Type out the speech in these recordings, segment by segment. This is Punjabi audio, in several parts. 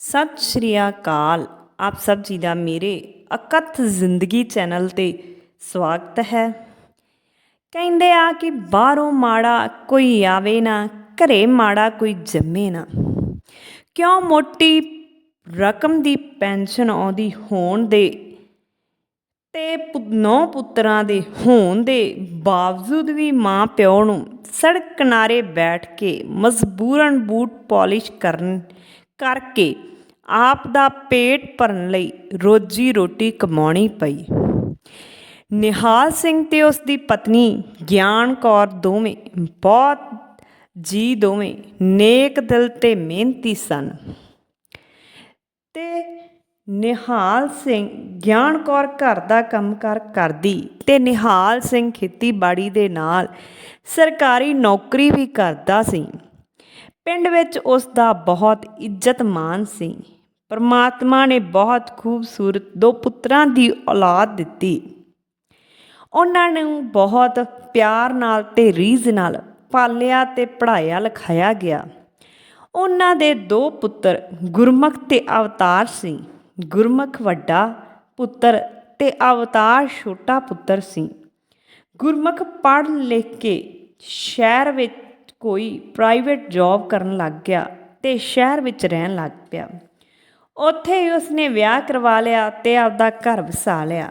ਸਤਿ ਸ਼੍ਰੀ ਅਕਾਲ। ਆਪ ਸਭ ਜੀ ਦਾ ਮੇਰੇ ਅਕਥ ਜ਼ਿੰਦਗੀ ਚੈਨਲ ਤੇ ਸਵਾਗਤ ਹੈ। ਕਹਿੰਦੇ ਆ ਕਿ ਬਾਹਰੋਂ ਮਾੜਾ ਕੋਈ ਆਵੇ ਨਾ, ਘਰੇ ਮਾੜਾ ਕੋਈ ਜੰਮੇ ਨਾ। ਕਿਉਂ ਮੋਟੀ ਰਕਮ ਦੀ ਪੈਨਸ਼ਨ ਆਉਂਦੀ ਹੋਣ ਦੇ ਤੇ ਨੌ ਪੁੱਤਰਾਂ ਦੇ ਹੋਣ ਦੇ ਬਾਵਜੂਦ ਵੀ ਮਾਂ ਪਿਓ ਨੂੰ ਸੜਕ ਕਿਨਾਰੇ ਬੈਠ ਕੇ ਮਜਬੂਰਨ ਬੂਟ ਪਾਲਿਸ਼ ਕਰਨ ਕਰਕੇ ਆਪ ਦਾ ਪੇਟ ਭਰਨ ਲਈ ਰੋਜੀ ਰੋਟੀ ਕਮਾਉਣੀ ਪਈ। ਨਿਹਾਲ ਸਿੰਘ ਤੇ ਉਸ ਦੀ ਪਤਨੀ ਗਿਆਨ ਕੌਰ ਦੋਵੇਂ ਬਹੁਤ ਜੀ ਦੋਵੇਂ ਨੇਕ ਦਿਲ ਤੇ ਮਿਹਨਤੀ ਸਨ। ਤੇ ਨਿਹਾਲ ਸਿੰਘ ਗਿਆਨ ਕੌਰ ਘਰ ਦਾ ਕੰਮਕਾਰ ਕਰਦੀ ਤੇ ਨਿਹਾਲ ਸਿੰਘ ਖੇਤੀਬਾੜੀ ਦੇ ਨਾਲ ਸਰਕਾਰੀ ਨੌਕਰੀ ਵੀ ਕਰਦਾ ਸੀ। ਪਿੰਡ ਵਿੱਚ ਉਸ ਦਾ ਬਹੁਤ ਇੱਜ਼ਤ ਮਾਨ ਸੀ। ਪਰਮਾਤਮਾ ਨੇ ਬਹੁਤ ਖੂਬਸੂਰਤ ਦੋ ਪੁੱਤਰਾਂ ਦੀ ਔਲਾਦ ਦਿੱਤੀ। ਉਹਨਾਂ ਨੂੰ ਬਹੁਤ ਪਿਆਰ ਨਾਲ ਤੇ ਰੀਝ ਨਾਲ ਪਾਲਿਆ ਤੇ ਪੜ੍ਹਾਇਆ ਲਿਖਾਇਆ ਗਿਆ। ਉਹਨਾਂ ਦੇ ਦੋ ਪੁੱਤਰ ਗੁਰਮੁਖ ਤੇ ਅਵਤਾਰ ਸੀ। ਗੁਰਮੁਖ ਵੱਡਾ ਪੁੱਤਰ ਤੇ ਅਵਤਾਰ ਛੋਟਾ ਪੁੱਤਰ ਸੀ। ਗੁਰਮੁਖ ਪੜ੍ਹ ਲਿਖ ਕੇ ਸ਼ਹਿਰ ਵਿੱਚ ਕੋਈ ਪ੍ਰਾਈਵੇਟ ਜੌਬ ਕਰਨ ਲੱਗ ਗਿਆ ਤੇ ਸ਼ਹਿਰ ਵਿੱਚ ਰਹਿਣ ਲੱਗ ਪਿਆ। ਉੱਥੇ ਹੀ ਉਸਨੇ ਵਿਆਹ ਕਰਵਾ ਲਿਆ ਤੇ ਆਪਦਾ ਘਰ ਵਸਾ ਲਿਆ।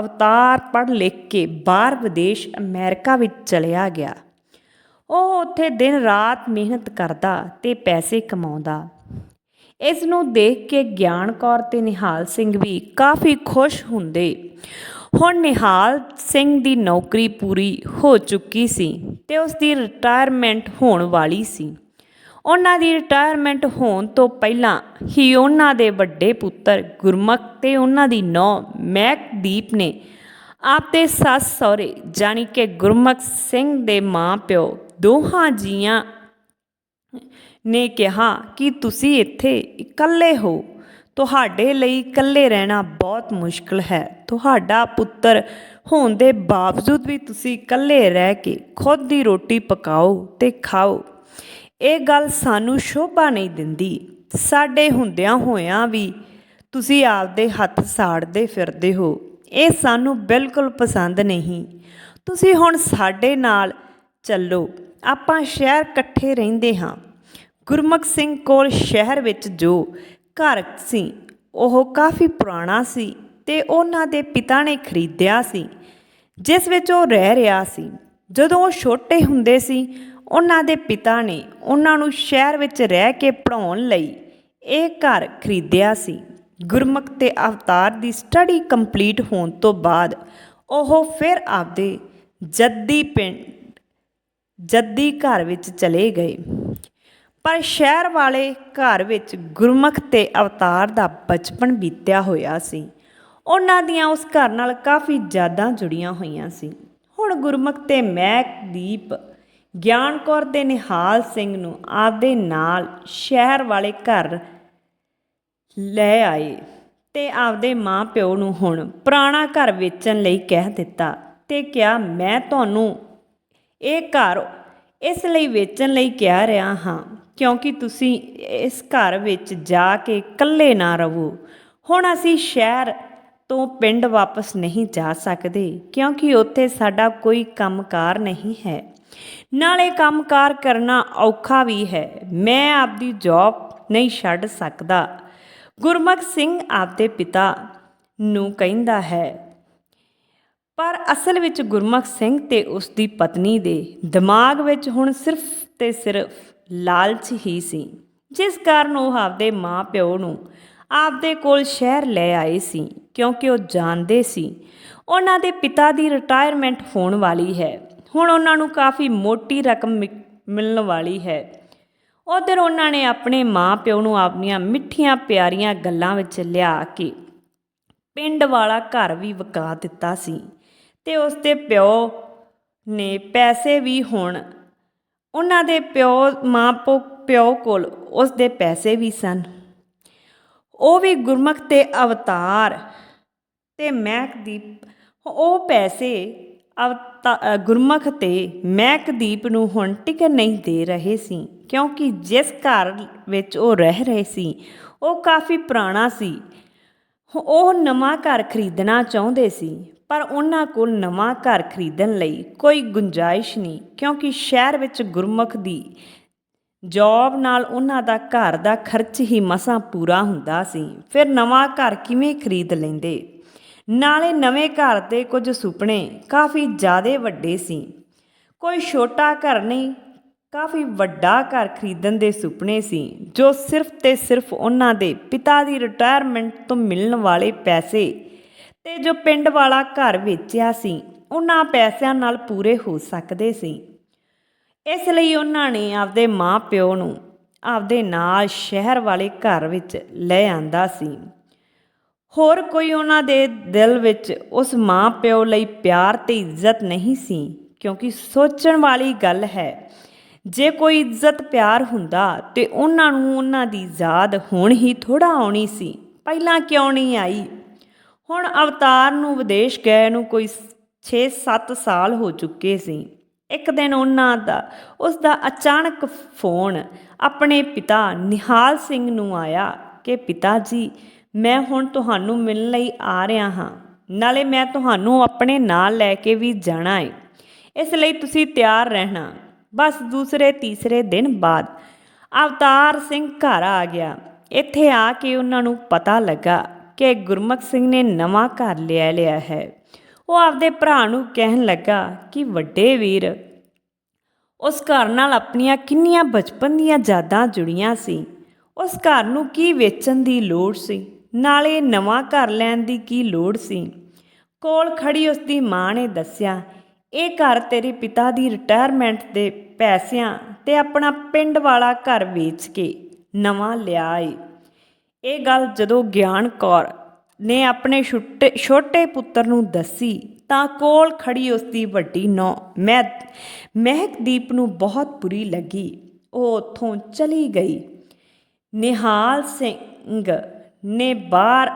ਅਵਤਾਰ ਪੜ੍ਹ ਲਿਖ ਕੇ ਬਾਹਰ ਵਿਦੇਸ਼ ਅਮਰੀਕਾ ਵਿੱਚ ਚਲਿਆ ਗਿਆ। ਉਹ ਉੱਥੇ ਦਿਨ ਰਾਤ ਮਿਹਨਤ ਕਰਦਾ ਤੇ ਪੈਸੇ ਕਮਾਉਂਦਾ। ਇਸ ਨੂੰ ਦੇਖ ਕੇ ਗਿਆਨ ਕੌਰ ਤੇ ਨਿਹਾਲ ਸਿੰਘ ਵੀ ਕਾਫੀ ਖੁਸ਼ ਹੁੰਦੇ। ਹੁਣ ਨਿਹਾਲ ਸਿੰਘ ਦੀ ਨੌਕਰੀ ਪੂਰੀ ਹੋ ਚੁੱਕੀ ਸੀ ਤੇ ਉਸ ਦੀ ਰਿਟਾਇਰਮੈਂਟ ਹੋਣ ਵਾਲੀ ਸੀ। ਉਹਨਾਂ ਦੀ ਰਿਟਾਇਰਮੈਂਟ ਹੋਣ ਤੋਂ ਪਹਿਲਾਂ ਹੀ ਉਹਨਾਂ ਦੇ ਵੱਡੇ ਪੁੱਤਰ ਗੁਰਮੁਖ ਤੇ ਉਹਨਾਂ ਦੀ ਨੌ ਮਹਿਕਦੀਪ ਨੇ ਆਪਦੇ ਸੱਸ ਸਹੁਰੇ ਜਾਨੀ ਕਿ ਗੁਰਮੁਖ ਸਿੰਘ ਦੇ ਮਾਂ ਪਿਓ ਦੋਹਾਂ ਜੀਆਂ ਨੇ ਕਿਹਾ ਕਿ ਤੁਸੀਂ ਇੱਥੇ ਇਕੱਲੇ ਹੋ। ਤੁਹਾਡੇ ਲਈ ਇਕੱਲੇ ਰਹਿਣਾ ਬਹੁਤ ਮੁਸ਼ਕਲ ਹੈ। ਤੁਹਾਡਾ ਪੁੱਤਰ ਹੋਣ ਦੇ ਬਾਵਜੂਦ ਵੀ ਤੁਸੀਂ ਇਕੱਲੇ ਰਹਿ ਕੇ ਖੁਦ ਦੀ ਰੋਟੀ ਪਕਾਓ ਤੇ ਖਾਓ। ਇਹ ਗੱਲ ਸਾਨੂੰ ਸ਼ੋਭਾ ਨਹੀਂ ਦਿੰਦੀ। ਸਾਡੇ ਹੁੰਦਿਆਂ ਹੋਇਆਂ ਵੀ ਤੁਸੀਂ ਆਪਦੇ ਹੱਥ ਸਾੜਦੇ ਫਿਰਦੇ ਹੋ। ਇਹ ਸਾਨੂੰ ਬਿਲਕੁਲ ਪਸੰਦ ਨਹੀਂ। ਤੁਸੀਂ ਹੁਣ ਸਾਡੇ ਨਾਲ ਚੱਲੋ। ਆਪਾਂ ਸ਼ਹਿਰ ਇਕੱਠੇ ਰਹਿੰਦੇ ਹਾਂ। ਗੁਰਮੁਖ ਸਿੰਘ ਕੋਲ ਸ਼ਹਿਰ ਵਿੱਚ ਜੋ ਘਰ ਸੀ, ਉਹ ਕਾਫੀ ਪੁਰਾਣਾ ਸੀ ਤੇ ਉਹਨਾਂ ਦੇ ਪਿਤਾ ਨੇ ਖਰੀਦਿਆ ਸੀ, ਜਿਸ ਵਿੱਚ ਉਹ ਰਹਿ ਰਿਹਾ ਸੀ। ਜਦੋਂ ਉਹ ਛੋਟੇ ਹੁੰਦੇ ਸੀ ਉਹਨਾਂ ਦੇ ਪਿਤਾ ਨੇ ਉਹਨਾਂ ਨੂੰ ਸ਼ਹਿਰ ਵਿੱਚ ਰਹਿ ਕੇ ਪੜਾਉਣ ਲਈ ਇਹ ਘਰ ਖਰੀਦਿਆ ਸੀ। ਗੁਰਮੁਖ ਤੇ ਅਵਤਾਰ ਦੀ ਸਟੱਡੀ ਕੰਪਲੀਟ ਹੋਣ ਤੋਂ ਬਾਅਦ ਉਹ ਫਿਰ ਆਪਦੇ ਜੱਦੀ ਪਿੰਡ, ਜੱਦੀ ਘਰ ਵਿੱਚ ਚਲੇ ਗਏ। ਪਰ ਸ਼ਹਿਰ ਵਾਲੇ ਘਰ ਵਿੱਚ ਗੁਰਮੁਖ ਤੇ ਅਵਤਾਰ ਦਾ ਬਚਪਨ ਬੀਤਿਆ ਹੋਇਆ ਸੀ। ਉਹਨਾਂ ਦੀਆਂ ਉਸ ਘਰ ਨਾਲ ਕਾਫੀ ਯਾਦਾਂ ਜੁੜੀਆਂ ਹੋਈਆਂ ਸੀ। ਹੁਣ ਗੁਰਮੁਖ ਤੇ ਮਹਿਕਦੀਪ ਗਿਆਨ ਕੌਰ ਦੇ ਨਿਹਾਲ ਸਿੰਘ ਨੂੰ ਆਪਦੇ ਨਾਲ ਸ਼ਹਿਰ ਵਾਲੇ ਘਰ ਲੈ ਆਏ ਤੇ ਆਪਦੇ ਮਾਂ ਪਿਓ ਨੂੰ ਹੁਣ ਪੁਰਾਣਾ ਘਰ ਵੇਚਣ ਲਈ ਕਹਿ ਦਿੱਤਾ ਤੇ ਕਿਹਾ, ਮੈਂ ਤੁਹਾਨੂੰ ਇਹ ਘਰ ਇਸ ਲਈ ਵੇਚਣ ਲਈ ਕਹਿ ਰਿਹਾ ਹਾਂ ਕਿਉਂਕਿ ਤੁਸੀਂ ਇਸ ਘਰ ਵਿੱਚ ਜਾ ਕੇ ਇਕੱਲੇ ਨਾ ਰਹੋ। ਹੁਣ ਅਸੀਂ ਸ਼ਹਿਰ ਤੋਂ ਪਿੰਡ ਵਾਪਸ ਨਹੀਂ ਜਾ ਸਕਦੇ ਕਿਉਂਕਿ ਉੱਥੇ ਸਾਡਾ ਕੋਈ ਕੰਮਕਾਰ ਨਹੀਂ ਹੈ। ਨਾਲੇ ਕੰਮਕਾਰ ਕਰਨਾ ਔਖਾ ਵੀ ਹੈ। ਮੈਂ ਆਪਦੀ ਜੌਬ ਨਹੀਂ ਛੱਡ ਸਕਦਾ। ਗੁਰਮੁਖ ਸਿੰਘ ਆਪਦੇ ਪਿਤਾ ਨੂੰ ਕਹਿੰਦਾ ਹੈ, ਪਰ ਅਸਲ ਵਿੱਚ ਗੁਰਮੁਖ ਸਿੰਘ ਤੇ ਉਸ ਦੀ ਪਤਨੀ ਦੇ ਦਿਮਾਗ ਵਿੱਚ ਹੁਣ ਸਿਰਫ ਤੇ ਸਿਰਫ ਲਾਲਚ ਹੀ ਸੀ। ਜਿਸ ਕਾਰਨ ਉਹ ਆਪਦੇ ਮਾਂ ਪਿਓ ਨੂੰ ਆਪਦੇ ਕੋਲ ਸ਼ਹਿਰ ਲੈ ਆਏ ਸੀ, ਕਿਉਂਕਿ ਉਹ ਜਾਣਦੇ ਸੀ, ਉਹਨਾਂ ਦੇ ਪਿਤਾ ਦੀ ਰਿਟਾਇਰਮੈਂਟ ਹੋਣ ਵਾਲੀ ਹੈ। ਹੁਣ ਉਹਨਾਂ ਨੂੰ ਕਾਫੀ ਮੋਟੀ ਰਕਮ ਮਿਲਣ ਵਾਲੀ ਹੈ। ਉਧਰ ਉਹਨਾਂ ਨੇ ਆਪਣੇ ਮਾਂ ਪਿਓ ਨੂੰ ਆਪਣੀਆਂ ਮਿੱਠੀਆਂ ਪਿਆਰੀਆਂ ਗੱਲਾਂ ਵਿੱਚ ਲਿਆ ਕੇ ਪਿੰਡ ਵਾਲਾ ਘਰ ਵੀ ਵਕਾ ਦਿੱਤਾ ਸੀ ਤੇ ਉਸ ਦੇ ਪਿਓ ਨੇ ਪੈਸੇ ਵੀ ਹੁਣ, ਉਹਨਾਂ ਦੇ ਪਿਓ, ਮਾਂ ਪਿਓ ਕੋਲ ਉਸ ਦੇ ਪੈਸੇ ਵੀ ਸਨ। ਉਹ ਵੀ ਗੁਰਮੁਖ ਤੇ ਅਵਤਾਰ ਤੇ ਮਹਿਕਦੀਪ ਉਹ ਪੈਸੇ ਅਵ ਗੁਰਮੁਖ ਤੇ ਮਹਿਕਦੀਪ ਨੂੰ ਹੁਣ ਟਿਕਟ ਨਹੀਂ ਦੇ ਰਹੇ ਸੀ, ਕਿਉਂਕਿ ਜਿਸ ਘਰ ਵਿੱਚ ਉਹ ਰਹਿ ਰਹੇ ਸੀ, ਉਹ ਕਾਫੀ ਪੁਰਾਣਾ ਸੀ। ਉਹ ਨਵਾਂ ਘਰ ਖਰੀਦਣਾ ਚਾਹੁੰਦੇ ਸੀ, ਪਰ ਉਹਨਾਂ ਕੋਲ ਨਵਾਂ ਘਰ ਖਰੀਦਣ ਲਈ ਕੋਈ ਗੁੰਜਾਇਸ਼ ਨਹੀਂ, ਕਿਉਂਕਿ ਸ਼ਹਿਰ ਵਿੱਚ ਗੁਰਮੁਖ ਦੀ ਜੌਬ ਨਾਲ ਉਹਨਾਂ ਦਾ ਘਰ ਦਾ ਖਰਚ ਹੀ ਮਸਾਂ ਪੂਰਾ ਹੁੰਦਾ ਸੀ। ਫਿਰ ਨਵਾਂ ਘਰ ਕਿਵੇਂ ਖਰੀਦ ਲੈਂਦੇ? ਨਾਲੇ ਨਵੇਂ ਘਰ ਦੇ ਕੁਝ ਸੁਪਨੇ ਕਾਫੀ ਜ਼ਿਆਦੇ ਵੱਡੇ ਸੀ। ਕੋਈ ਛੋਟਾ ਘਰ ਨਹੀਂ, ਕਾਫੀ ਵੱਡਾ ਘਰ ਖਰੀਦਣ ਦੇ ਸੁਪਨੇ ਸੀ, ਜੋ ਸਿਰਫ ਤੇ ਸਿਰਫ ਉਹਨਾਂ ਦੇ ਪਿਤਾ ਦੀ ਰਿਟਾਇਰਮੈਂਟ ਤੋਂ ਮਿਲਣ ਵਾਲੇ ਪੈਸੇ ਤੇ ਜੋ ਪਿੰਡ ਵਾਲਾ ਘਰ ਵੇਚਿਆ ਸੀ, ਉਹਨਾਂ ਪੈਸਿਆਂ ਨਾਲ ਪੂਰੇ ਹੋ ਸਕਦੇ ਸੀ। ਇਸ ਲਈ ਉਹਨਾਂ ਨੇ ਆਪਦੇ ਮਾਂ-ਪਿਓ ਨੂੰ ਆਪਦੇ ਨਾਲ ਸ਼ਹਿਰ ਵਾਲੇ ਘਰ ਵਿੱਚ ਲੈ ਆਂਦਾ ਸੀ। ਹੋਰ ਕੋਈ ਉਹਨਾਂ ਦੇ ਦਿਲ ਵਿੱਚ ਉਸ ਮਾਂ-ਪਿਓ ਲਈ ਪਿਆਰ ਤੇ ਇੱਜ਼ਤ ਨਹੀਂ ਸੀ, ਕਿਉਂਕਿ ਸੋਚਣ ਵਾਲੀ ਗੱਲ ਹੈ, ਜੇ ਕੋਈ ਇੱਜ਼ਤ ਪਿਆਰ ਹੁੰਦਾ ਤੇ ਉਹਨਾਂ ਨੂੰ ਉਹਨਾਂ ਦੀ ਯਾਦ ਹੁਣ ਹੀ ਥੋੜਾ ਆਉਣੀ ਸੀ, ਪਹਿਲਾਂ ਕਿਉਂ ਨਹੀਂ ਆਈ? ਹੁਣ ਅਵਤਾਰ ਨੂੰ ਵਿਦੇਸ਼ ਗਏ ਨੂੰ ਕੋਈ 6-7 ਸਾਲ ਹੋ ਚੁੱਕੇ ਸੀ। ਇੱਕ ਦਿਨ ਉਹਨਾਂ ਦਾ, ਉਸ ਦਾ ਅਚਾਨਕ ਫੋਨ ਆਪਣੇ ਪਿਤਾ ਨਿਹਾਲ ਸਿੰਘ ਨੂੰ ਆਇਆ ਕਿ, ਪਿਤਾ ਜੀ ਮੈਂ ਹੁਣ ਤੁਹਾਨੂੰ ਮਿਲਣ ਲਈ ਆ ਰਿਹਾ ਹਾਂ। ਨਾਲੇ ਮੈਂ ਤੁਹਾਨੂੰ ਆਪਣੇ ਨਾਲ ਲੈ ਕੇ ਵੀ ਜਾਣਾ ਹੈ ਇਸ ਲਈ ਤੁਸੀਂ ਤਿਆਰ ਰਹਿਣਾ। ਬਸ ਦੂਸਰੇ ਤੀਸਰੇ ਦਿਨ ਬਾਅਦ। ਅਵਤਾਰ ਸਿੰਘ ਘਰ ਆ ਗਿਆ। ਇੱਥੇ ਆ ਕੇ ਉਹਨਾਂ ਨੂੰ ਪਤਾ ਲੱਗਾ ਕਿ ਗੁਰਮੁਖ ਸਿੰਘ ਨੇ ਨਵਾਂ ਘਰ ਲਿਆ ਲਿਆ ਹੈ। ਉਹ ਆਪਦੇ ਭਰਾ ਨੂੰ ਕਹਿਣ ਲੱਗਾ ਕਿ ਵੱਡੇ ਵੀਰ, ਉਸ ਘਰ ਨਾਲ ਆਪਣੀਆਂ ਕਿੰਨੀਆਂ ਬਚਪਨ ਦੀਆਂ ਯਾਦਾਂ ਜੁੜੀਆਂ ਸੀ। ਉਸ ਘਰ ਨੂੰ ਕੀ ਵੇਚਣ ਦੀ ਲੋੜ ਸੀ? ਨਾਲੇ ਨਵਾਂ ਘਰ ਲੈਣ ਦੀ ਕੀ ਲੋੜ ਸੀ? ਕੋਲ ਖੜੀ ਉਸ ਦੀ ਮਾਂ ਨੇ ਦੱਸਿਆ, ਇਹ ਘਰ ਤੇਰੇ ਪਿਤਾ ਦੀ ਰਿਟਾਇਰਮੈਂਟ ਦੇ ਪੈਸਿਆਂ ਤੇ ਆਪਣਾ ਪਿੰਡ ਵਾਲਾ ਘਰ ਵੇਚ ਕੇ ਨਵਾਂ ਲਿਆ ਏ। ਇਹ ਗੱਲ ਜਦੋਂ ਗਿਆਨ ਕੌਰ ਨੇ ਆਪਣੇ ਛੋਟੇ ਛੋਟੇ ਪੁੱਤਰ ਨੂੰ ਦੱਸੀ, ਤਾਂ ਕੋਲ ਖੜੀ ਉਸ ਦੀ ਵੱਡੀ ਨੌ ਮੈਂ ਮਹਿਕਦੀਪ ਨੂੰ ਬਹੁਤ ਬੁਰੀ ਲੱਗੀ। ਉਹ ਉੱਥੋਂ ਚਲੀ ਗਈ। ਨਿਹਾਲ ਸਿੰਘ ਨੇ ਬਾਹਰ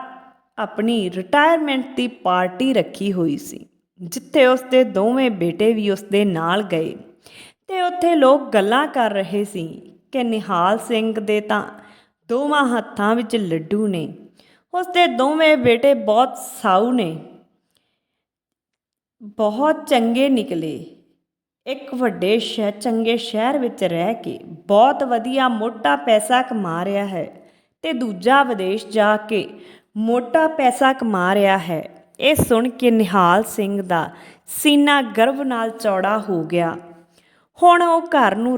ਆਪਣੀ ਰਿਟਾਇਰਮੈਂਟ ਦੀ ਪਾਰਟੀ ਰੱਖੀ ਹੋਈ ਸੀ, ਜਿੱਥੇ ਉਸਦੇ ਦੋਵੇਂ ਬੇਟੇ ਵੀ ਉਸਦੇ ਨਾਲ ਗਏ। ਤੇ ਉੱਥੇ ਲੋਕ ਗੱਲਾਂ ਕਰ ਰਹੇ ਸੀ ਕਿ ਨਿਹਾਲ ਸਿੰਘ ਦੇ ਤਾਂ ਦੋਵਾਂ ਹੱਥਾਂ ਵਿੱਚ ਲੱਡੂ ਨੇ। ਉਸਦੇ ਦੋਵੇਂ ਬੇਟੇ ਬਹੁਤ ਸਾਊ ਨੇ। ਬਹੁਤ ਚੰਗੇ ਨਿਕਲੇ। ਇੱਕ ਵੱਡੇ ਸ਼ਹਿ, ਚੰਗੇ ਸ਼ਹਿਰ ਵਿੱਚ ਰਹਿ ਕੇ ਬਹੁਤ ਵਧੀਆ ਮੋਟਾ ਪੈਸਾ ਕਮਾ ਰਿਹਾ ਹੈ। ਤੇ ਦੂਜਾ ਵਿਦੇਸ਼ ਜਾ ਕੇ ਮੋਟਾ ਪੈਸਾ ਕਮਾ ਰਿਹਾ ਹੈ। ਇਹ ਸੁਣ ਕੇ ਨਿਹਾਲ ਸਿੰਘ ਦਾ ਸੀਨਾ ਗਰਵ ਨਾਲ ਚੌੜਾ ਹੋ ਗਿਆ। ਹੁਣ ਉਹ ਘਰ ਨੂੰ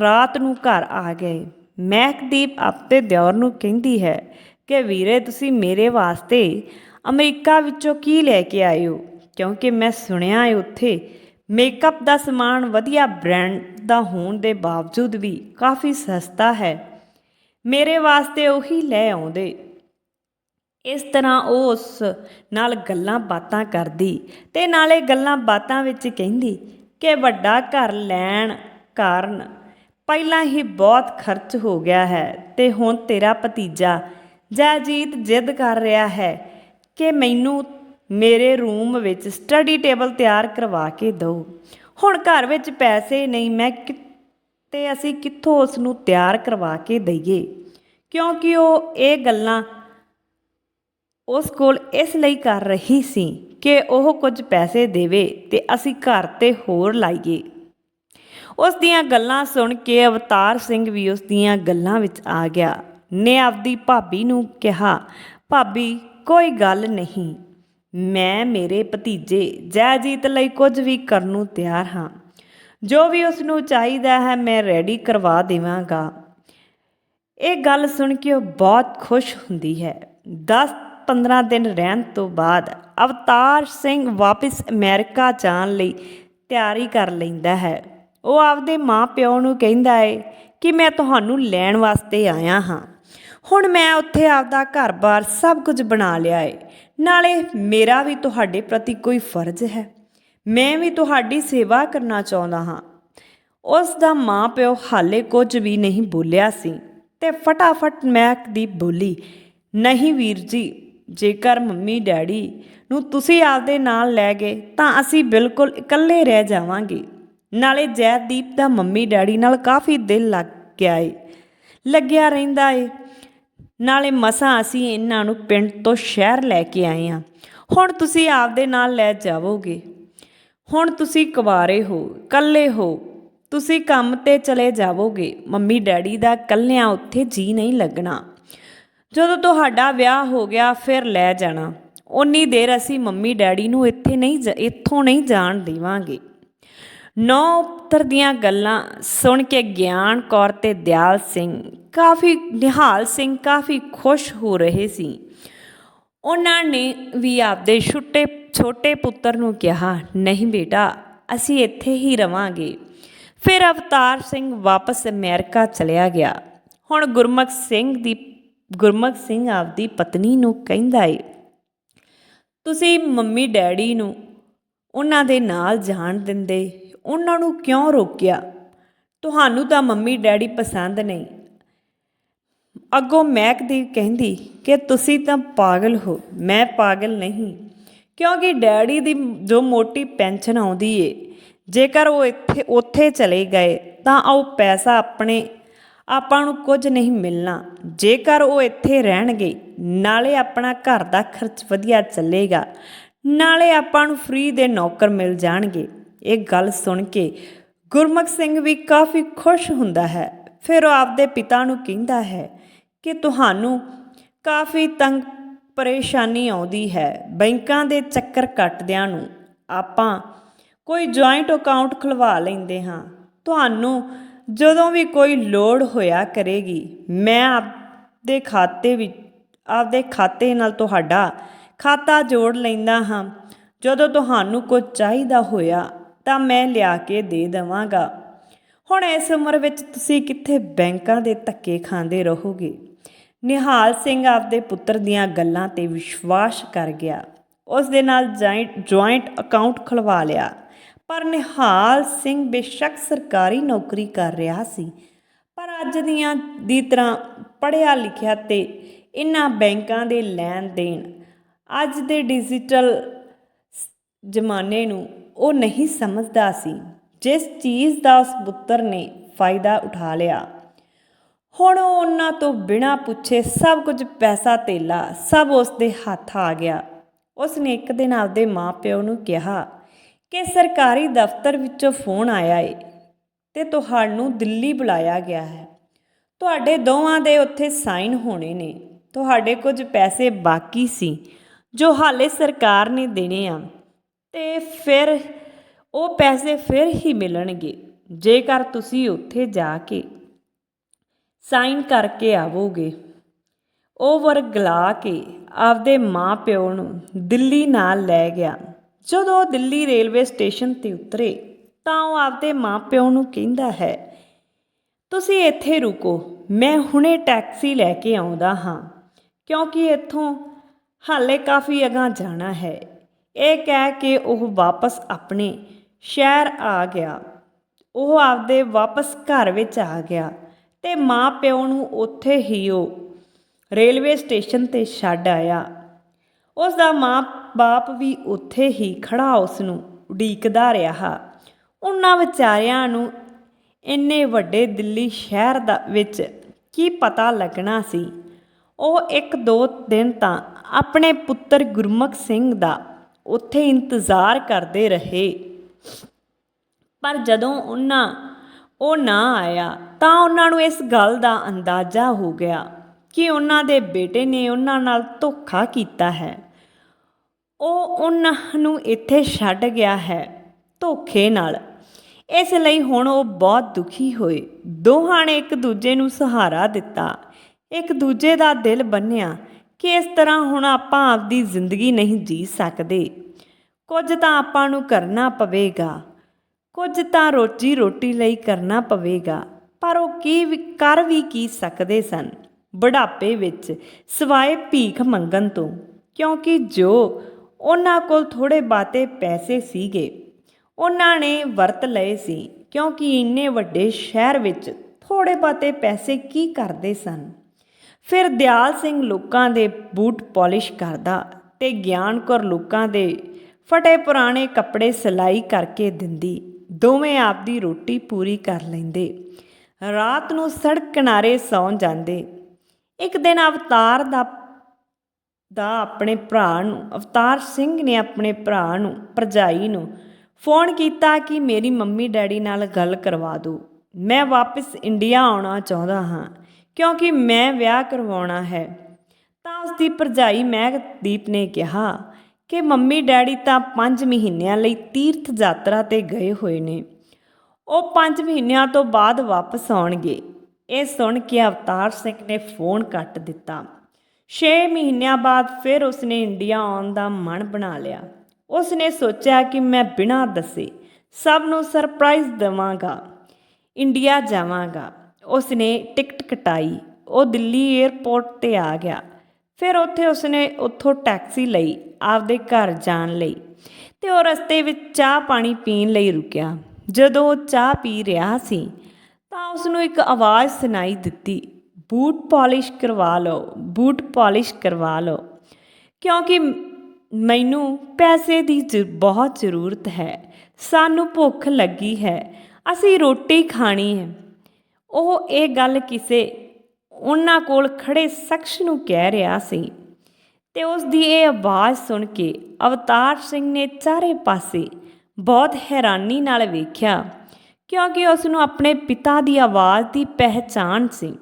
ਰਾਤ ਨੂੰ ਘਰ ਆ ਗਏ। ਮਹਿਕਦੀਪ ਆਪਦੇ ਦਿਓਰ ਨੂੰ ਕਹਿੰਦੀ ਹੈ ਕਿ, ਵੀਰੇ, ਤੁਸੀਂ ਮੇਰੇ ਵਾਸਤੇ ਅਮਰੀਕਾ ਵਿੱਚੋਂ ਕੀ ਲੈ ਕੇ ਆਏ ਹੋ ਕਿਉਂਕਿ ਮੈਂ ਸੁਣਿਆ ਹੈ ਉੱਥੇ ਮੇਕਅਪ ਦਾ ਸਮਾਨ ਵਧੀਆ ਬ੍ਰਾਂਡ ਦਾ ਹੋਣ ਦੇ ਬਾਵਜੂਦ ਵੀ ਕਾਫੀ ਸਸਤਾ ਹੈ। ਮੇਰੇ ਵਾਸਤੇ ਉਹੀ ਲੈ ਆਉਂਦੇ। ਇਸ ਤਰ੍ਹਾਂ ਉਹ ਉਸ ਨਾਲ ਗੱਲਾਂ ਬਾਤਾਂ ਕਰਦੀ ਤੇ ਨਾਲੇ ਗੱਲਾਂ ਬਾਤਾਂ ਵਿੱਚ ਕਹਿੰਦੀ ਕਿ ਵੱਡਾ ਘਰ ਲੈਣ ਕਾਰਨ ਪਹਿਲਾਂ ਹੀ ਬਹੁਤ ਖਰਚ ਹੋ ਗਿਆ ਹੈ ਤੇ ਹੁਣ ਤੇਰਾ ਭਤੀਜਾ ਜੈਜੀਤ ਜਿੱਦ ਕਰ ਰਿਹਾ ਹੈ ਕਿ ਮੈਨੂੰ ਮੇਰੇ ਰੂਮ ਵਿੱਚ ਸਟੱਡੀ ਟੇਬਲ ਤਿਆਰ ਕਰਵਾ ਕੇ ਦਿਓ। ਹੁਣ ਘਰ ਵਿੱਚ ਪੈਸੇ ਨਹੀਂ, ਮੈਂ ਕਿ- ਤੇ ਅਸੀਂ ਕਿੱਥੋਂ ਉਸ ਨੂੰ ਤਿਆਰ ਕਰਵਾ ਕੇ ਦਈਏ? ਕਿਉਂਕਿ ਉਹ ਇਹ ਗੱਲਾਂ ਉਸ ਕੋਲ ਇਸ ਲਈ ਕਰ ਰਹੀ ਸੀ ਕਿ ਉਹ ਕੁਝ ਪੈਸੇ ਦੇਵੇ ਤੇ ਅਸੀਂ ਘਰ ਤੇ ਹੋਰ ਲਾਈਏ। ਉਸ ਦੀਆਂ ਗੱਲਾਂ ਸੁਣ ਕੇ ਅਵਤਾਰ ਸਿੰਘ ਵੀ ਉਸ ਦੀਆਂ ਗੱਲਾਂ ਵਿੱਚ ਆ ਗਿਆ। ਨੇ ਆਪਦੀ ਭਾਬੀ ਨੂੰ ਕਿਹਾ, ਭਾਬੀ, ਕੋਈ ਗੱਲ ਨਹੀਂ। ਮੈਂ ਮੇਰੇ ਭਤੀਜੇ ਜੈਜੀਤ ਲਈ ਕੁਝ ਵੀ ਕਰਨ ਨੂੰ ਤਿਆਰ ਹਾਂ। ਜੋ ਵੀ ਉਸ ਨੂੰ ਚਾਹੀਦਾ ਹੈ ਮੈਂ ਰੈਡੀ ਕਰਵਾ ਦੇਵਾਂਗਾ। ਇਹ ਗੱਲ ਸੁਣ ਕੇ ਉਹ ਬਹੁਤ ਖੁਸ਼ ਹੁੰਦੀ ਹੈ। 10-15 ਦਿਨ ਰਹਿਣ ਤੋਂ ਬਾਅਦ ਅਵਤਾਰ ਸਿੰਘ ਵਾਪਸ ਅਮਰੀਕਾ ਜਾਣ ਲਈ ਤਿਆਰੀ ਕਰ ਲੈਂਦਾ ਹੈ। ਉਹ ਆਪਦੇ ਮਾਂ-ਪਿਓ ਨੂੰ ਕਹਿੰਦਾ ਹੈ ਕਿ ਮੈਂ ਤੁਹਾਨੂੰ ਲੈਣ ਵਾਸਤੇ ਆਇਆ ਹਾਂ। ਹੁਣ ਮੈਂ ਉੱਥੇ ਆਪਦਾ ਘਰ-ਬਾਰ ਸਭ ਕੁਝ ਬਣਾ ਲਿਆ ਹੈ ਨਾਲੇ ਮੇਰਾ ਵੀ ਤੁਹਾਡੇ ਪ੍ਰਤੀ ਕੋਈ ਫਰਜ਼ ਹੈ। ਮੈਂ ਵੀ ਤੁਹਾਡੀ ਸੇਵਾ ਕਰਨਾ ਚਾਹੁੰਦਾ ਹਾਂ। ਉਸ ਦਾ ਮਾਂ-ਪਿਓ ਹਾਲੇ ਕੁਝ ਵੀ ਨਹੀਂ ਬੋਲਿਆ ਸੀ ਤੇ ਫਟਾਫਟ ਮਹਿਕ ਦੀ ਬੋਲੀ, ਨਹੀਂ ਵੀਰ ਜੀ, ਜੇਕਰ ਮੰਮੀ ਡੈਡੀ ਨੂੰ ਤੁਸੀਂ ਆਪਦੇ ਨਾਲ ਲੈ ਗਏ ਤਾਂ ਅਸੀਂ ਬਿਲਕੁਲ ਇਕੱਲੇ ਰਹਿ ਜਾਵਾਂਗੇ। ਨਾਲੇ ਜੈਦੀਪ ਦਾ ਮੰਮੀ ਡੈਡੀ ਨਾਲ ਕਾਫੀ ਦਿਲ ਲੱਗ ਗਿਆ ਏ, ਲੱਗਿਆ ਰਹਿੰਦਾ ਏ। ਨਾਲੇ ਮਸਾਂ ਅਸੀਂ ਇਹਨਾਂ ਨੂੰ ਪਿੰਡ ਤੋਂ ਸ਼ਹਿਰ ਲੈ ਕੇ ਆਏ ਹਾਂ ਹੁਣ ਤੁਸੀਂ ਆਪਦੇ ਨਾਲ ਲੈ ਜਾਵੋਗੇ। ਹੁਣ ਤੁਸੀਂ ਕੁਵਾਰੇ ਹੋ ਇਕੱਲੇ ਹੋ। ਤੁਸੀਂ ਕੰਮ ਤੇ ਚਲੇ ਜਾਵੋਗੇ। ਮੰਮੀ ਡੈਡੀ ਦਾ ਇਕੱਲਿਆਂ ਉੱਥੇ ਜੀ ਨਹੀਂ ਲੱਗਣਾ। ਜਦੋਂ ਤੁਹਾਡਾ ਵਿਆਹ ਹੋ ਗਿਆ, ਫਿਰ ਲੈ ਜਾਣਾ। ਉਨੀ ਦੇਰ ਅਸੀਂ ਮੰਮੀ ਡੈਡੀ ਨੂੰ ਇੱਥੇ ਨਹੀਂ ਜ- ਇੱਥੋਂ ਨਹੀਂ ਜਾਣ ਦੇਵਾਂਗੇ। ਨੌ ਉੱਤਰ ਦੀਆਂ ਗੱਲਾਂ ਸੁਣ ਕੇ ਗਿਆਨ ਕੌਰ ਤੇ ਦਿਆਲ ਸਿੰਘ ਕਾਫੀ, ਨਿਹਾਲ ਸਿੰਘ ਕਾਫੀ ਖੁਸ਼ ਹੋ ਰਹੇ ਸੀ। ਉਹਨਾਂ ਨੇ ਵੀ ਆਪਦੇ ਛੁੱਟੇ, ਛੋਟੇ ਪੁੱਤਰ ਨੂੰ ਕਿਹਾ, ਨਹੀਂ ਬੇਟਾ, ਅਸੀਂ ਇੱਥੇ ਹੀ ਰਵਾਂਗੇ। ਫਿਰ ਅਵਤਾਰ ਸਿੰਘ ਵਾਪਸ ਅਮਰੀਕਾ ਚਲਿਆ ਗਿਆ। ਹੁਣ ਗੁਰਮੁਖ ਸਿੰਘ ਦੀ, ਗੁਰਮੁਖ ਸਿੰਘ ਆਪਦੀ ਪਤਨੀ ਨੂੰ ਕਹਿੰਦਾ ਏ, ਤੁਸੀਂ ਮੰਮੀ ਡੈਡੀ ਨੂੰ ਉਹਨਾਂ ਦੇ ਨਾਲ ਜਾਣ ਦਿੰਦੇ, ਉਹਨਾਂ ਨੂੰ ਕਿਉਂ ਰੋਕਿਆ? ਤੁਹਾਨੂੰ ਤਾਂ ਮੰਮੀ ਡੈਡੀ ਪਸੰਦ ਨਹੀਂ। ਅੱਗੋਂ ਮਹਿਕਦੀ ਕਹਿੰਦੀ ਕਿ ਤੁਸੀਂ ਤਾਂ ਪਾਗਲ ਹੋ, ਮੈਂ ਪਾਗਲ ਨਹੀਂ। ਕਿਉਂਕਿ ਡੈਡੀ ਦੀ ਜੋ ਮੋਟੀ ਪੈਨਸ਼ਨ ਆਉਂਦੀ ਏ, ਜੇਕਰ ਉਹ ਇੱਥੇ, ਉੱਥੇ ਚਲੇ ਗਏ, ਤਾਂ ਉਹ ਪੈਸਾ ਆਪਣੇ, ਆਪਾਂ ਨੂੰ ਕੁਝ ਨਹੀਂ ਮਿਲਣਾ। ਜੇਕਰ ਉਹ ਇੱਥੇ ਰਹਿਣਗੇ, ਨਾਲੇ ਆਪਣਾ ਘਰ ਦਾ ਖਰਚ ਵਧੀਆ ਚੱਲੇਗਾ। ਨਾਲੇ ਆਪਾਂ ਨੂੰ ਫ੍ਰੀ ਦੇ ਨੌਕਰ ਮਿਲ ਜਾਣਗੇ। ਇਹ ਗੱਲ ਸੁਣ ਕੇ ਗੁਰਮੁਖ ਸਿੰਘ ਵੀ ਕਾਫੀ ਖੁਸ਼ ਹੁੰਦਾ ਹੈ। ਫਿਰ ਉਹ ਆਪਦੇ ਪਿਤਾ ਨੂੰ ਕਹਿੰਦਾ ਹੈ ਕਿ ਤੁਹਾਨੂੰ ਕਾਫੀ ਤੰਗ ਪਰੇਸ਼ਾਨੀ ਆਉਂਦੀ ਹੈ। ਬੈਂਕਾਂ ਦੇ ਚੱਕਰ ਕੱਟਦਿਆਂ ਨੂੰ ਆਪਾਂ ਕੋਈ ਜੁਆਇੰਟ ਅਕਾਊਂਟ ਖੁਲਵਾ ਲੈਂਦੇ ਹਾਂ। ਤੁਹਾਨੂੰ ਜਦੋਂ ਵੀ ਕੋਈ ਲੋੜ ਹੋਇਆ ਕਰੇਗੀ, ਮੈਂ ਆਪਦੇ ਖਾਤੇ ਵਿੱਚ, ਆਪਦੇ ਖਾਤੇ ਨਾਲ ਤੁਹਾਡਾ ਖਾਤਾ ਜੋੜ ਲੈਂਦਾ ਹਾਂ। ਜਦੋਂ ਤੁਹਾਨੂੰ ਕੁਝ ਚਾਹੀਦਾ ਹੋਇਆ ਤਾਂ ਮੈਂ ਲਿਆ ਕੇ ਦੇ ਦੇਵਾਂਗਾ। ਹੁਣ ਇਸ ਉਮਰ ਵਿੱਚ ਤੁਸੀਂ ਕਿੱਥੇ ਬੈਂਕਾਂ ਦੇ ਧੱਕੇ ਖਾਂਦੇ ਰਹੋਗੇ? ਨਿਹਾਲ ਸਿੰਘ ਆਪਦੇ ਪੁੱਤਰ ਦੀਆਂ ਗੱਲਾਂ ਤੇ ਵਿਸ਼ਵਾਸ ਕਰ ਗਿਆ। ਉਸ ਦੇ ਨਾਲ ਜਾਇੰਟ ਜੁਆਇੰਟ ਅਕਾਊਂਟ ਖੁਲਵਾ ਲਿਆ। ਪਰ ਨਿਹਾਲ ਸਿੰਘ ਬੇਸ਼ੱਕ ਸਰਕਾਰੀ ਨੌਕਰੀ ਕਰ ਰਿਹਾ ਸੀ। ਪਰ ਅੱਜ ਦੀਆਂ ਦੀ ਤਰ੍ਹਾਂ ਪੜ੍ਹਿਆ ਲਿਖਿਆ ਤੇ ਇਹਨਾਂ ਬੈਂਕਾਂ ਦੇ ਲੈਣ ਦੇਣ ਅੱਜ ਦੇ ਡਿਜੀਟਲ ਜ਼ਮਾਨੇ ਨੂੰ ਉਹ ਨਹੀਂ ਸਮਝਦਾ ਸੀ। ਜਿਸ ਚੀਜ਼ ਦਾ ਉਸ ਪੁੱਤਰ ਨੇ ਫਾਇਦਾ ਉਠਾ ਲਿਆ। ਹੁਣ ਉਹ ਉਹਨਾਂ ਤੋਂ ਬਿਨਾਂ ਪੁੱਛੇ ਸਭ ਕੁਝ ਪੈਸਾ ਤੇਲਾ ਸਭ ਉਸ ਦੇ ਹੱਥ ਆ ਗਿਆ। ਉਸ ਨੇ ਇੱਕ ਦਿਨ ਆਪਦੇ ਮਾਪਿਓ ਨੂੰ ਕਿਹਾ ਕਿ ਸਰਕਾਰੀ ਦਫ਼ਤਰ ਵਿੱਚੋਂ ਫੋਨ ਆਇਆ ਏ ਤੇ ਤੁਹਾਨੂੰ ਦਿੱਲੀ ਬੁਲਾਇਆ ਗਿਆ ਹੈ। ਤੁਹਾਡੇ ਦੋਵਾਂ ਦੇ ਉੱਥੇ ਸਾਈਨ ਹੋਣੇ ਨੇ। ਤੁਹਾਡੇ ਕੁਝ ਪੈਸੇ ਬਾਕੀ ਸੀ, ਜੋ ਹਾਲੇ ਸਰਕਾਰ ਨੇ ਦੇਣੇ ਆ। ਤੇ ਫਿਰ ਉਹ ਪੈਸੇ ਫਿਰ ਹੀ ਮਿਲਣਗੇ, ਜੇਕਰ ਤੁਸੀਂ ਉੱਥੇ ਜਾ ਕੇ ਸਾਈਨ ਕਰਕੇ ਆਵੋਗੇ। ਉਹ ਵਰਗਲਾ ਕੇ ਆਪਦੇ ਮਾਂ ਪਿਓ ਨੂੰ ਦਿੱਲੀ ਨਾਲ ਲੈ ਗਿਆ। ਜਦੋਂ ਉਹ ਦਿੱਲੀ ਰੇਲਵੇ ਸਟੇਸ਼ਨ ਤੇ ਉਤਰੇ, ਤਾਂ ਉਹ ਆਪਦੇ ਮਾਂ ਪਿਓ ਨੂੰ ਕਹਿੰਦਾ ਹੈ, ਤੁਸੀਂ ਇੱਥੇ ਰੁਕੋ, ਮੈਂ ਹੁਣੇ ਟੈਕਸੀ ਲੈ ਕੇ ਆਉਂਦਾ ਹਾਂ, ਕਿਉਂਕਿ ਇੱਥੋਂ ਹਾਲੇ ਕਾਫੀ ਅਗਾਂਹ ਜਾਣਾ ਹੈ। ਇਹ ਕਹਿ ਕੇ ਉਹ ਵਾਪਸ ਆਪਣੇ ਸ਼ਹਿਰ ਆ ਗਿਆ। ਉਹ ਆਪਦੇ ਵਾਪਸ ਘਰ ਵਿੱਚ ਆ ਗਿਆ। ਤੇ ਮਾਂ ਪਿਓ ਨੂੰ ਉੱਥੇ ਹੀ ਉਹ ਰੇਲਵੇ ਸਟੇਸ਼ਨ ਤੇ ਛੱਡ ਆਇਆ। ਉਸ ਦਾ ਮਾਂ ਬਾਪ ਵੀ ਉੱਥੇ ਹੀ ਖੜਾ ਉਸ ਨੂੰ ਉਡੀਕਦਾ ਰਿਹਾ। ਉਹਨਾਂ ਵਿਚਾਰਿਆਂ ਨੂੰ ਇੰਨੇ ਵੱਡੇ ਦਿੱਲੀ ਸ਼ਹਿਰ ਦਾ ਵਿੱਚ ਕੀ ਪਤਾ ਲੱਗਣਾ ਸੀ। ਉਹ ਇੱਕ ਦੋ ਦਿਨ ਤਾਂ ਆਪਣੇ ਪੁੱਤਰ ਗੁਰਮੁਖ ਸਿੰਘ ਦਾ ਉੱਥੇ ਇੰਤਜ਼ਾਰ ਕਰਦੇ ਰਹੇ। ਪਰ ਜਦੋਂ ਉਹਨਾਂ ਉਹ ਨਾ ਆਇਆ ਤਾਂ ਉਹਨਾਂ ਨੂੰ ਇਸ ਗੱਲ ਦਾ ਅੰਦਾਜ਼ਾ ਹੋ ਗਿਆ ਕਿ ਉਹਨਾਂ ਦੇ ਬੇਟੇ ਨੇ ਉਹਨਾਂ ਨਾਲ ਧੋਖਾ ਕੀਤਾ ਹੈ। ਉਹ ਉਹਨਾਂ ਨੂੰ ਇੱਥੇ ਛੱਡ ਗਿਆ ਹੈ ਧੋਖੇ ਨਾਲ। ਇਸ ਲਈ ਹੁਣ ਉਹ ਬਹੁਤ ਦੁਖੀ ਹੋਏ। ਦੋਹਾਂ ਨੇ ਇੱਕ ਦੂਜੇ ਨੂੰ ਸਹਾਰਾ ਦਿੱਤਾ। ਇੱਕ ਦੂਜੇ ਦਾ ਦਿਲ ਬੰਨਿਆ ਕਿ ਇਸ ਤਰ੍ਹਾਂ ਹੁਣ ਆਪਾਂ ਆਪਦੀ ਜ਼ਿੰਦਗੀ ਨਹੀਂ ਜੀ ਸਕਦੇ। ਕੁਝ ਤਾਂ ਆਪਾਂ ਨੂੰ ਕਰਨਾ ਪਵੇਗਾ। ਕੁਝ ਤਾਂ ਰੋਜੀ ਰੋਟੀ ਲਈ ਕਰਨਾ ਪਵੇਗਾ, ਪਰ ਉਹ ਕੀ ਵੀ, ਕਰ ਵੀ ਕੀ ਸਕਦੇ ਸਨ? ਬੁਢਾਪੇ ਵਿੱਚ ਸਵਾਏ ਭੀਖ ਮੰਗਣ ਤੋਂ, ਕਿਉਂਕਿ ਜੋ ਉਹਨਾਂ ਕੋਲ ਥੋੜੇ ਬਾਤੇ ਪੈਸੇ ਸੀਗੇ, ਉਹਨਾਂ ਨੇ ਵਰਤ ਲਏ ਸੀ, ਕਿਉਂਕਿ ਇੰਨੇ ਵੱਡੇ ਸ਼ਹਿਰ ਵਿੱਚ ਥੋੜੇ ਬਾਤੇ ਪੈਸੇ ਕੀ ਕਰਦੇ ਸਨ? ਫਿਰ ਦਿਆਲ ਸਿੰਘ ਲੋਕਾਂ ਦੇ ਬੂਟ ਪਾਲਿਸ਼ ਕਰਦਾ ਤੇ ਗਿਆਨ ਕੌਰ ਲੋਕਾਂ ਦੇ ਫਟੇ ਪੁਰਾਣੇ ਕੱਪੜੇ ਸਿਲਾਈ ਕਰਕੇ ਦਿੰਦੀ। ਦੋਵੇਂ ਆਪਦੀ ਰੋਟੀ ਪੂਰੀ ਕਰ ਲੈਂਦੇ। ਰਾਤ ਨੂੰ ਸੜਕ ਕਿਨਾਰੇ ਸੌਂ ਜਾਂਦੇ। ਇੱਕ ਦਿਨ ਅਵਤਾਰ ਦਾ ਦਾ ਆਪਣੇ ਭਰਾ ਨੂੰ, ਅਵਤਾਰ ਸਿੰਘ ਨੇ ਆਪਣੇ ਭਰਾ ਨੂੰ, ਭਰਜਾਈ ਨੂੰ ਫੋਨ ਕੀਤਾ ਕਿ ਮੇਰੀ ਮੰਮੀ ਡੈਡੀ ਨਾਲ ਗੱਲ ਕਰਵਾ ਦਿਓ। ਮੈਂ ਵਾਪਸ ਇੰਡੀਆ ਆਉਣਾ ਚਾਹੁੰਦਾ ਹਾਂ, ਕਿਉਂਕਿ ਮੈਂ ਵਿਆਹ ਕਰਵਾਉਣਾ ਹੈ। ਤਾਂ ਉਸ ਦੀ ਭਰਜਾਈ ਮਹਿਕਦੀਪ ਨੇ ਕਿਹਾ ਕਿ ਮੰਮੀ ਡੈਡੀ ਤਾਂ 5 ਮਹੀਨਿਆਂ ਲਈ ਤੀਰਥ ਯਾਤਰਾ ਤੇ ਗਏ ਹੋਏ ਨੇ। ਉਹ 5 ਮਹੀਨਿਆਂ ਤੋਂ ਬਾਅਦ ਵਾਪਸ ਆਉਣਗੇ। ਇਹ ਸੁਣ ਕੇ ਅਵਤਾਰ ਸਿੰਘ ਨੇ ਫੋਨ ਕੱਟ ਦਿੱਤਾ। 6 ਮਹੀਨਿਆਂ ਬਾਅਦ ਫਿਰ ਉਸਨੇ ਇੰਡੀਆ ਆਉਣ ਦਾ ਮਨ ਬਣਾ ਲਿਆ। ਉਸਨੇ ਸੋਚਿਆ ਕਿ ਮੈਂ ਬਿਨਾਂ ਦੱਸੇ ਸਭ ਨੂੰ ਸਰਪ੍ਰਾਈਜ਼ ਦੇਵਾਂਗਾ, ਇੰਡੀਆ ਜਾਵਾਂਗਾ। ਉਸਨੇ ਟਿਕਟ ਕਟਾਈ। ਉਹ ਦਿੱਲੀ 에ਅਰਪੋਰਟ ਤੇ ਆ ਗਿਆ। ਫਿਰ ਉੱਥੇ ਉਸਨੇ ਉੱਥੋਂ ਟੈਕਸੀ ਲਈ, ਆਪਦੇ ਘਰ ਜਾਣ ਲਈ ਤੇ ਉਹ ਰਸਤੇ ਵਿੱਚ ਚਾਹ ਪਾਣੀ ਪੀਣ ਲਈ ਰੁਕਿਆ। ਜਦੋਂ ਉਹ ਚਾਹ ਪੀ ਰਿਹਾ ਸੀ, ਤਾਂ ਉਸ ਨੂੰ ਇੱਕ ਆਵਾਜ਼ ਸੁਣਾਈ ਦਿੱਤੀ, ਬੂਟ ਪਾਲਿਸ਼ ਕਰਵਾ ਲਓ, ਬੂਟ ਪਾਲਿਸ਼ ਕਰਵਾ ਲਓ। ਕਿਉਂਕਿ ਮੈਨੂੰ ਪੈਸੇ ਦੀ ਜ- ਬਹੁਤ ਜ਼ਰੂਰਤ ਹੈ, ਸਾਨੂੰ ਭੁੱਖ ਲੱਗੀ ਹੈ, ਅਸੀਂ ਰੋਟੀ ਖਾਣੀ ਹੈ। ਉਹ ਇਹ ਗੱਲ ਕਿਸੇ ਉਹਨਾਂ ਕੋਲ ਖੜੇ ਸ਼ਖਸ ਨੂੰ ਕਹਿ ਰਿਹਾ ਸੀ ਤੇ ਉਸ ਦੀ ਇਹ ਆਵਾਜ਼ ਸੁਣ ਕੇ ਅਵਤਾਰ ਸਿੰਘ ਨੇ ਚਾਰੇ ਪਾਸੇ ਬਹੁਤ ਹੈਰਾਨੀ ਨਾਲ ਵੇਖਿਆ, ਕਿਉਂਕਿ ਉਸ ਨੂੰ ਆਪਣੇ ਪਿਤਾ ਦੀ ਆਵਾਜ਼ ਦੀ ਪਹਿਚਾਣ ਸੀ।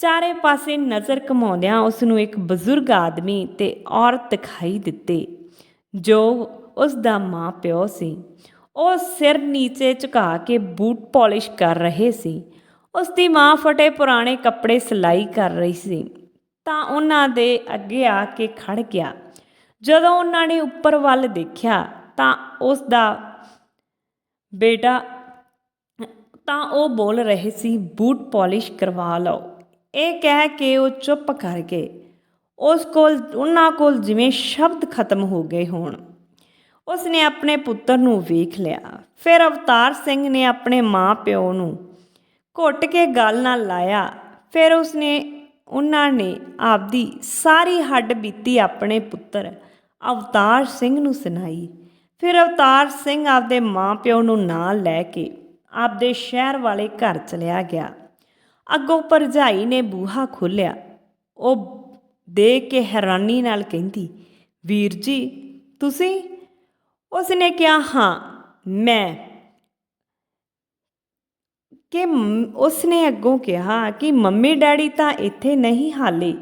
ਚਾਰੇ ਪਾਸੇ ਨਜ਼ਰ ਘਮਾਉਂਦਿਆਂ ਉਸ ਨੂੰ ਇੱਕ ਬਜ਼ੁਰਗ ਆਦਮੀ ਤੇ ਔਰਤ ਦਿਖਾਈ ਦਿੱਤੇ, ਜੋ ਉਸ ਦਾ ਮਾਂ ਪਿਓ ਸੀ। ਉਹ ਸਿਰ ਨੀਚੇ ਝੁਕਾ ਕੇ ਬੂਟ ਪਾਲਿਸ਼ ਕਰ ਰਹੇ ਸੀ ਉਸ ਦੀ ਮਾਂ ਫਟੇ ਪੁਰਾਣੇ ਕੱਪੜੇ ਸਿਲਾਈ ਕਰ ਰਹੀ ਸੀ। ਤਾਂ ਉਹਨਾਂ ਦੇ ਅੱਗੇ ਆ ਕੇ ਖੜ ਗਿਆ। ਜਦੋਂ ਉਹਨਾਂ ਨੇ ਉੱਪਰ ਵੱਲ ਦੇਖਿਆ, ਤਾਂ ਉਸ ਦਾ ਬੇਟਾ, ਤਾਂ ਉਹ ਬੋਲ ਰਹੇ ਸੀ, ਬੂਟ ਪਾਲਿਸ਼ ਕਰਵਾ ਲਓ। ਇਹ ਕਹਿ ਕੇ ਉਹ ਚੁੱਪ ਕਰ ਗਏ। ਉਸ ਕੋਲ, ਉਹਨਾਂ ਕੋਲ ਜਿਵੇਂ ਸ਼ਬਦ ਖਤਮ ਹੋ ਗਏ ਹੋਣ। ਉਸ ਨੇ ਆਪਣੇ ਪੁੱਤਰ ਨੂੰ ਵੇਖ ਲਿਆ। ਫਿਰ ਅਵਤਾਰ ਸਿੰਘ ਨੇ ਆਪਣੇ ਮਾਂ ਪਿਓ ਨੂੰ ਘੁੱਟ ਕੇ ਗੱਲ ਨਾਲ ਲਾਇਆ। ਫਿਰ ਉਸਨੇ, ਉਹਨਾਂ ਨੇ ਆਪਦੀ ਸਾਰੀ ਹੱਡ ਬੀਤੀ ਆਪਣੇ ਪੁੱਤਰ ਅਵਤਾਰ ਸਿੰਘ ਨੂੰ ਸੁਣਾਈ। ਫਿਰ ਅਵਤਾਰ ਸਿੰਘ ਆਪਦੇ ਮਾਂ ਪਿਓ ਨੂੰ ਨਾਲ ਲੈ ਕੇ ਆਪਦੇ ਸ਼ਹਿਰ ਵਾਲੇ ਘਰ ਚਲਿਆ ਗਿਆ। ਅੱਗੋਂ ਭਰਜਾਈ ਨੇ ਬੂਹਾ ਖੋਲ੍ਹਿਆ। ਉਹ ਦੇਖ ਕੇ ਹੈਰਾਨੀ ਨਾਲ ਕਹਿੰਦੀ, ਵੀਰ ਜੀ, ਤੁਸੀਂ? ਉਸਨੇ ਕਿਹਾ, ਹਾਂ, ਮੈਂ ਕਿ ਮ- ਉਸਨੇ ਅੱਗੋਂ ਕਿਹਾ ਕਿ ਮੰਮੀ ਡੈਡੀ ਤਾਂ ਇੱਥੇ ਨਹੀਂ ਹਾਲੇ।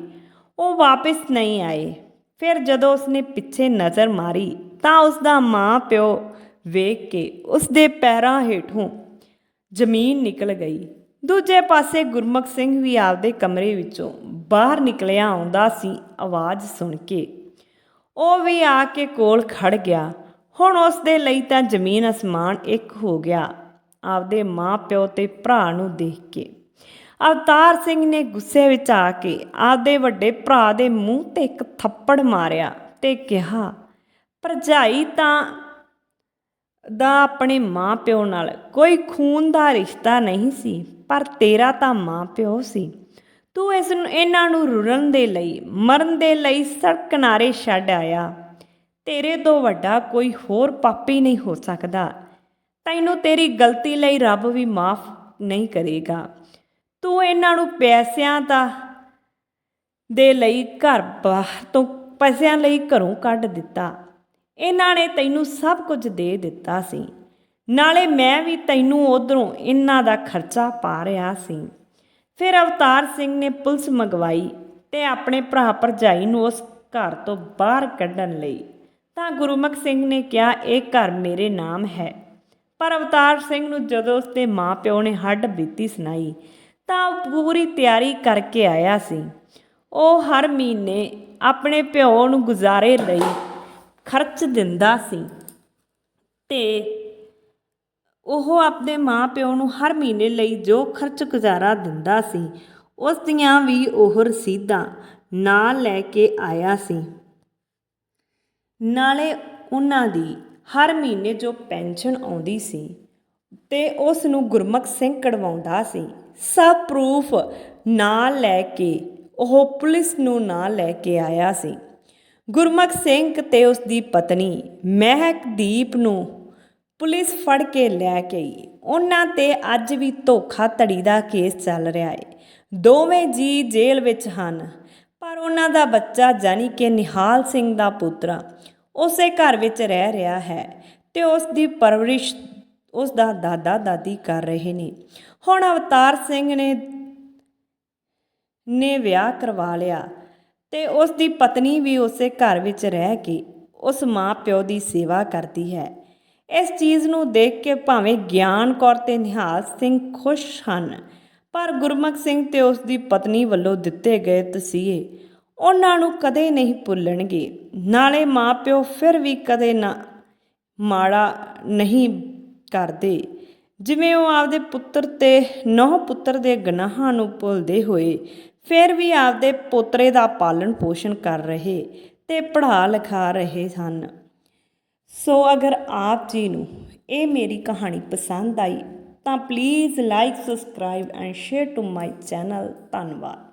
ਉਹ ਵਾਪਸ ਨਹੀਂ ਆਏ। ਫਿਰ ਜਦੋਂ ਉਸਨੇ ਪਿੱਛੇ ਨਜ਼ਰ ਮਾਰੀ ਤਾਂ ਉਸਦਾ ਮਾਂ ਪਿਓ ਵੇਖ ਕੇ ਉਸਦੇ ਪੈਰਾਂ ਹੇਠੋਂ ਜ਼ਮੀਨ ਨਿਕਲ ਗਈ। ਦੂਜੇ ਪਾਸੇ ਗੁਰਮੁਖ ਸਿੰਘ ਵੀ ਆਪਦੇ ਕਮਰੇ ਵਿੱਚੋਂ ਬਾਹਰ ਨਿਕਲਿਆ ਆਉਂਦਾ ਸੀ ਆਵਾਜ਼ ਸੁਣ ਕੇ। ਉਹ ਵੀ ਆ ਕੇ ਕੋਲ ਖੜ ਗਿਆ। ਹੁਣ ਉਸ ਦੇ ਲਈ ਤਾਂ ਜ਼ਮੀਨ ਅਸਮਾਨ ਇੱਕ ਹੋ ਗਿਆ। ਆਪਦੇ ਮਾਂ ਪਿਓ ਤੇ ਭਰਾ ਨੂੰ ਦੇਖ ਕੇ। ਅਵਤਾਰ ਸਿੰਘ ਨੇ ਗੁੱਸੇ ਵਿੱਚ ਆ ਕੇ ਆਪਦੇ ਵੱਡੇ ਭਰਾ ਦੇ ਮੂੰਹ ਤੇ ਇੱਕ ਥੱਪੜ ਮਾਰਿਆ ਤੇ ਕਿਹਾ, ਭਰਜਾਈ ਤਾਂ, ਦਾ ਆਪਣੇ ਮਾਂ ਪਿਓ ਨਾਲ ਕੋਈ ਖੂਨ ਦਾ ਰਿਸ਼ਤਾ ਨਹੀਂ ਸੀ, ਪਰ ਤੇਰਾ ਤਾਂ ਮਾਂ ਪਿਓ ਸੀ। ਤੂੰ ਇਸ ਨੂੰ, ਇਹਨਾਂ ਨੂੰ ਰੁਲਣ ਦੇ ਲਈ, ਮਰਨ ਦੇ ਲਈ ਸੜਕ ਕਿਨਾਰੇ ਛੱਡ ਆਇਆ। ਤੇਰੇ ਤੋਂ ਵੱਡਾ ਕੋਈ ਹੋਰ ਪਾਪੀ ਨਹੀਂ ਹੋ ਸਕਦਾ। ਤੈਨੂੰ ਤੇਰੀ ਗਲਤੀ ਲਈ ਰੱਬ ਵੀ ਮਾਫ ਨਹੀਂ ਕਰੇਗਾ। ਤੂੰ ਇਹਨਾਂ ਨੂੰ ਪੈਸਿਆਂ ਦਾ, ਦੇ ਲਈ ਘਰ ਬਾਹਰ ਤੋਂ ਪੈਸਿਆਂ ਲਈ ਘਰੋਂ ਕੱਢ ਦਿੱਤਾ। ਇਹਨਾਂ ਨੇ ਤੈਨੂੰ ਸਭ ਕੁਝ ਦੇ ਦਿੱਤਾ ਸੀ। ਨਾਲੇ ਮੈਂ ਵੀ ਤੈਨੂੰ ਉਧਰੋਂ ਇਹਨਾਂ ਦਾ ਖਰਚਾ ਪਾ ਰਿਹਾ ਸੀ। ਫਿਰ ਅਵਤਾਰ ਸਿੰਘ ਨੇ ਪੁਲਿਸ ਮੰਗਵਾਈ ਤੇ ਆਪਣੇ ਭਰਾ ਭਰਜਾਈ ਨੂੰ ਉਸ ਘਰ ਤੋਂ ਬਾਹਰ ਕੱਢਣ ਲਈ। ਤਾਂ ਗੁਰਮੁਖ ਸਿੰਘ ਨੇ ਕਿਹਾ, ਇਹ ਘਰ ਮੇਰੇ ਨਾਮ ਹੈ। ਪਰ ਅਵਤਾਰ ਸਿੰਘ ਨੂੰ ਜਦੋਂ ਉਸਦੇ ਮਾਪਿਓ ਨੇ ਹੱਡ ਬੀਤੀ ਸੁਣਾਈ, ਤਾਂ ਉਹ ਪੂਰੀ ਤਿਆਰੀ ਕਰਕੇ ਆਇਆ ਸੀ। ਉਹ ਹਰ ਮਹੀਨੇ ਆਪਣੇ ਪਿਓ ਨੂੰ ਗੁਜ਼ਾਰੇ ਲਈ ਖਰਚ ਦਿੰਦਾ ਸੀ ਤੇ ਉਹ ਆਪਣੇ ਮਾਪਿਓ ਨੂੰ ਹਰ ਮਹੀਨੇ ਲਈ ਜੋ ਖਰਚ ਗੁਜ਼ਾਰਾ ਦਿੰਦਾ ਸੀ ਉਸ ਦੀਆਂ ਵੀ ਉਹ ਰਸੀਦਾਂ ਨਾਲ ਲੈ ਕੇ ਆਇਆ ਸੀ। ਨਾਲੇ ਉਹਨਾਂ ਦੀ ਹਰ ਮਹੀਨੇ ਜੋ ਪੈਨਸ਼ਨ ਆਉਂਦੀ ਸੀ ਤੇ ਉਸ ਨੂੰ ਗੁਰਮੁਖ ਸਿੰਘ ਕਢਵਾਉਂਦਾ ਸੀ, ਸਭ ਪ੍ਰੂਫ ਨਾਲ ਲੈ ਕੇ, ਉਹ ਪੁਲਿਸ ਨੂੰ ਨਾਲ ਲੈ ਕੇ ਆਇਆ ਸੀ। ਗੁਰਮੁਖ ਸਿੰਘ ਤੇ ਉਸ ਦੀ ਪਤਨੀ ਮਹਿਕਦੀਪ ਨੂੰ ਪੁਲਿਸ ਫੜ ਕੇ ਲੈ ਕੇ ਗਈ। ਉਹਨਾਂ ਤੇ ਅੱਜ ਵੀ ਧੋਖਾਧੜੀ ਦਾ ਕੇਸ ਚੱਲ ਰਿਹਾ ਹੈ ਦੋਵੇਂ ਜੀ ਜੇਲ੍ਹ ਵਿੱਚ ਹਨ, ਪਰ ਉਹਨਾਂ ਦਾ ਬੱਚਾ ਜਾਨੀ ਕਿ ਨਿਹਾਲ ਸਿੰਘ ਦਾ ਪੁੱਤਰਾ ਉਸੇ ਘਰ ਵਿੱਚ ਰਹਿ ਰਿਹਾ ਹੈ ਤੇ ਉਸ ਦੀ ਪਰਵਰਿਸ਼ ਉਸ ਦਾ ਦਾਦਾ ਦਾਦੀ ਕਰ ਰਹੇ ਨੇ। ਹੁਣ ਅਵਤਾਰ ਸਿੰਘ ਨੇ ਨੇ ਵਿਆਹ ਕਰਵਾ ਲਿਆ ਤੇ ਉਸ ਦੀ ਪਤਨੀ ਵੀ ਉਸੇ ਘਰ ਵਿੱਚ ਰਹਿ ਕੇ ਉਸ ਮਾਂ ਪਿਓ ਦੀ ਸੇਵਾ ਕਰਦੀ ਹੈ। ਇਸ ਚੀਜ਼ ਨੂੰ ਦੇਖ ਕੇ ਭਾਵੇਂ ਗਿਆਨ ਕੌਰ ਤੇ ਨਿਹਾਲ ਸਿੰਘ ਖੁਸ਼ ਹਨ, ਪਰ ਗੁਰਮੁਖ ਸਿੰਘ ਤੇ ਉਸ ਦੀ ਪਤਨੀ ਵੱਲੋਂ ਦਿੱਤੇ ਗਏ ਤਸੀਹੇ ਉਹਨਾਂ ਨੂੰ ਕਦੇ ਨਹੀਂ ਭੁੱਲਣਗੇ। ਨਾਲੇ ਮਾਂ ਪਿਓ ਫਿਰ ਵੀ ਕਦੇ ਨਾ ਮਾੜਾ ਨਹੀਂ ਕਰਦੇ। ਜਿਵੇਂ ਉਹ ਆਪਦੇ ਪੁੱਤਰ ਤੇ ਨੌ ਪੁੱਤਰ ਦੇ ਗਨਾਹਾਂ ਨੂੰ ਭੁੱਲਦੇ ਹੋਏ, ਫਿਰ ਵੀ ਆਪਦੇ ਪੋਤਰੇ ਦਾ ਪਾਲਣ ਪੋਸ਼ਣ ਕਰ ਰਹੇ ਤੇ ਪੜ੍ਹਾ ਲਿਖਾ ਰਹੇ ਹਨ ਸੋ ਅਗਰ ਆਪ ਜੀ ਨੂੰ ਇਹ ਮੇਰੀ ਕਹਾਣੀ ਪਸੰਦ ਆਈ, ਤਾਂ please like subscribe and share to my channel ਧੰਨਵਾਦ।